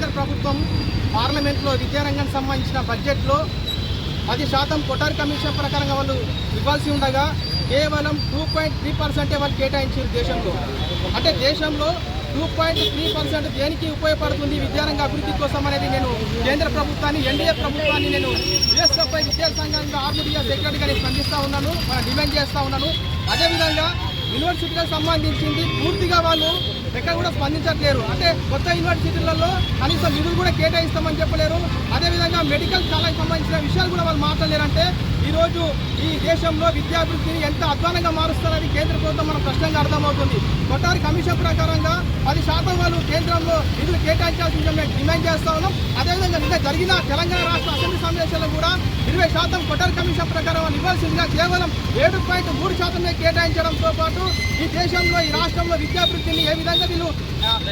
కేంద్ర ప్రభుత్వం పార్లమెంట్లో విద్యారంగానికి సంబంధించిన బడ్జెట్లో పది శాతం కొటారి కమిషన్ ప్రకారంగా వాళ్ళు ఇవ్వాల్సి ఉండగా కేవలం టూ పాయింట్ త్రీ పర్సెంటే వాళ్ళు కేటాయించారు దేశంలో. అంటే దేశంలో టూ పాయింట్ త్రీ పర్సెంట్ దేనికి ఉపయోగపడుతుంది విద్యారంగ అభివృద్ధి కోసం అనేది నేను కేంద్ర ప్రభుత్వాన్ని ఎన్డీఏ ప్రభుత్వాన్ని నేను యుఎస్ఎఫ్ఐ విద్యా సంఘంగా ఆర్మీడియా సెక్రటరీగా నేను స్పందిస్తూ ఉన్నాను డిమాండ్ చేస్తూ ఉన్నాను. అదేవిధంగా యూనివర్సిటీకి సంబంధించింది పూర్తిగా వాళ్ళు ఎక్కడ కూడా స్పందించట్లేరు. అంటే కొత్త యూనివర్సిటీలలో కనీసం నిధులు కూడా కేటాయిస్తామని చెప్పలేరు. అదేవిధంగా మెడికల్ కాలేజ్ సంబంధించిన విషయాలు కూడా వాళ్ళు మాట్లాడలేరంటే ఈరోజు ఈ దేశంలో విద్యాభివృద్ధిని ఎంత అధ్వానంగా మారుస్తారని కేంద్ర ప్రభుత్వం మనం స్పష్టంగా అర్థమవుతుంది. కొట్టారి కమిషన్ ప్రకారంగా పది శాతం వాళ్ళు కేంద్రంలో నిధులు కేటాయించాల్సిందని మేము డిమాండ్ చేస్తా ఉన్నాం. అదేవిధంగా నిన్న జరిగిన తెలంగాణ రాష్ట్ర అసెంబ్లీ సమావేశాల్లో కూడా ఇరవై శాతం కొటర్ కమిషన్ ప్రకారం ఇవ్వాల్సిందిగా కేవలం ఏడు పాయింట్ మూడు శాతమే కేటాయించడంతో పాటు ఈ దేశంలో ఈ రాష్ట్రంలో విద్యాభివృద్ధిని ఏ విధంగా వీళ్ళు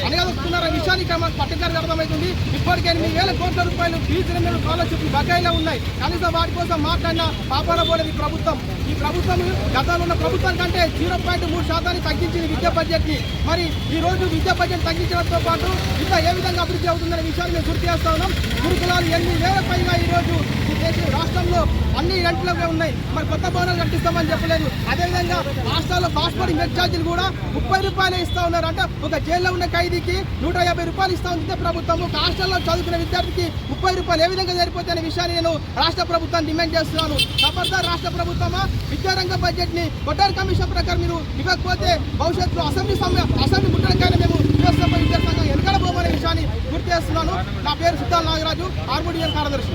అనగలుగుతున్నారనే విషయాన్ని ఇక్కడ మనకు అర్థమవుతుంది. ఇప్పటికే ఎనిమిది వేల కోట్ల రూపాయలు ఫీజు రెండు స్కాలర్షిప్ బకాయిలో ఉన్నాయి. కనీసం వాటి కోసం మాట్లాడిన పాపాడబోలేదు ఈ ప్రభుత్వం. ఈ ప్రభుత్వం గతంలో ఉన్న ప్రభుత్వం కంటే జీరో పాయింట్ మూడు శాతాన్ని తగ్గించింది విద్యా బడ్జెట్ని. మరి ఈ రోజు విద్యా బడ్జెట్ తగ్గించడంతో పాటు ఇంకా ఏ విధంగా అభివృద్ధి అవుతుందనే విషయాన్ని మేము గుర్తు చేస్తా ఉన్నాం. గురుకులాలు ఎనిమిది వేల పైగా ఈ రోజు ఈ దేశ రాష్ట్రంలో ఈ రెంట్లోనే ఉన్నాయి. మరి కొత్త భవనాలు కట్టిస్తామని చెప్పలేదు. అదేవిధంగా రాష్ట్రాల్లో పాస్పోర్ట్ మెట్ ఛార్జీలు కూడా ముప్పై రూపాయలే ఇస్తా ఉన్నారు. అంటే ఒక జైల్లో ఉన్న ఖైదీకి నూట యాభై రూపాయలు ఇస్తా ఉంది ప్రభుత్వం ఒక హాస్టల్లో చదువుకునే విద్యార్థికి ముప్పై రూపాయలు ఏ విధంగా సరిపోతే అనే విషయాన్ని నేను రాష్ట్ర ప్రభుత్వాన్ని డిమాండ్ చేస్తున్నాను. ఖబర్దార్ రాష్ట్ర ప్రభుత్వమా? విద్యారంగ బడ్జెట్ని కొట్టారు కమిషన్ ప్రకారం మీరు ఇవ్వకపోతే భవిష్యత్తులో అసెంబ్లీ సమయం అసెంబ్లీ ముట్టడానికైనా మేము యుఎస్ఎఫ్ విద్యాసంఘం వెనకడబోమనే విషయాన్ని గుర్తు చేస్తున్నాను. నా పేరు సిద్ధాల్ నాగరాజు ఆర్మూడియన్ కార్యదర్శి.